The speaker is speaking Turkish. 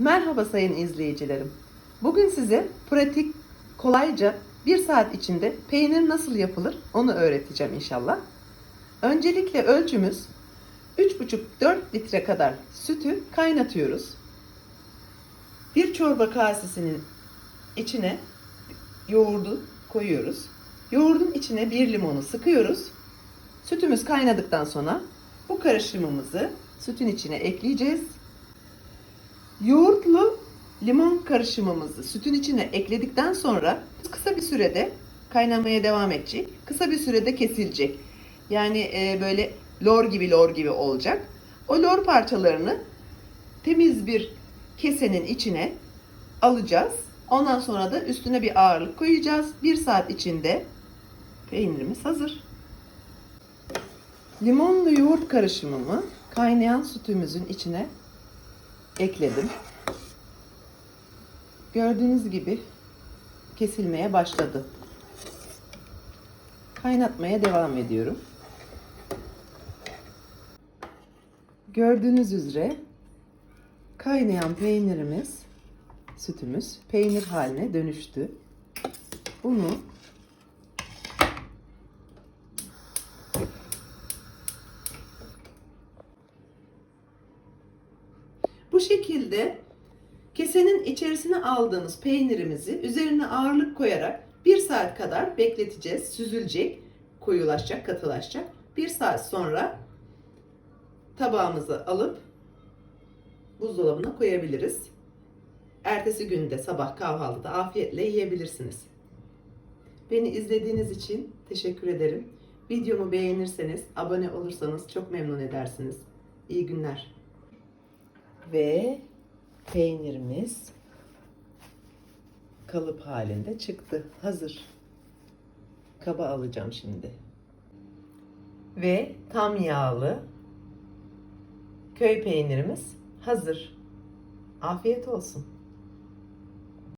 Merhaba sayın izleyicilerim. Bugün size pratik, kolayca bir saat içinde peynir nasıl yapılır onu öğreteceğim inşallah. Öncelikle ölçümüz 3,5-4 litre kadar sütü kaynatıyoruz. Bir çorba kasesinin içine yoğurdu koyuyoruz. Yoğurdun içine bir limonu sıkıyoruz. Sütümüz kaynadıktan sonra bu karışımımızı sütün içine ekleyeceğiz. Yoğurtlu limon karışımımızı sütün içine ekledikten sonra kısa bir sürede kaynamaya devam edecek. Kısa bir sürede kesilecek. Yani e, böyle lor gibi lor gibi olacak. O lor parçalarını temiz bir kesenin içine alacağız. Ondan sonra da üstüne bir ağırlık koyacağız. Bir saat içinde peynirimiz hazır. Limonlu yoğurt karışımımı kaynayan sütümüzün içine ekledim. Gördüğünüz gibi kesilmeye başladı. Kaynatmaya devam ediyorum. Gördüğünüz üzere kaynayan peynirimiz, sütümüz peynir haline dönüştü. Bunu Bu şekilde kesenin içerisine aldığımız peynirimizi üzerine ağırlık koyarak bir saat kadar bekleteceğiz. Süzülecek, koyulaşacak, katılaşacak. Bir saat sonra tabağımızı alıp buzdolabına koyabiliriz. Ertesi günde sabah kahvaltıda afiyetle yiyebilirsiniz. Beni izlediğiniz için teşekkür ederim. Videomu beğenirseniz, abone olursanız çok memnun edersiniz. İyi günler. Ve peynirimiz kalıp halinde çıktı. Hazır. Kaba alacağım şimdi. Ve tam yağlı köy peynirimiz hazır. Afiyet olsun.